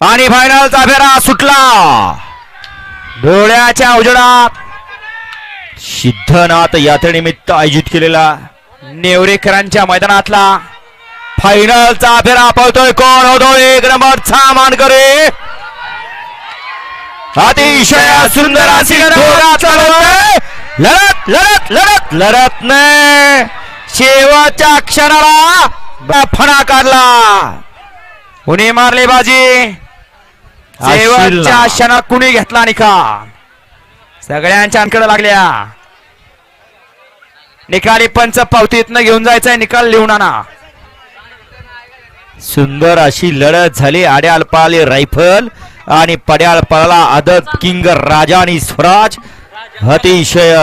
आणि फायनलचा फेरा सुटला. डोळ्याच्या उजडात सिद्धनाथ यात्रेनिमित्त आयोजित केलेला नेवरेकरांच्या मैदानातला फायनलचा फेरा पळतोय कोण? होतो एक नंबरचा मानकरी अतिशय सुंदर अशी लढत लढत लढत लढत लढत नाही. शेवटच्या क्षणाला फणा काढला. कुणी मारली बाजी. शेवटच्या क्षणात कुणी घेतला निकाल सगळ्यांच्या अंकडे लागल्या. निकाली पंच पावतीतनं घेऊन जायचंय निकाल लिहून आणा सुंदर अशी लढत झाली. आड्याल पळाली रायफल आणि पड्याल पळाला आदत किंग राजा आणि स्वराज. अतिशय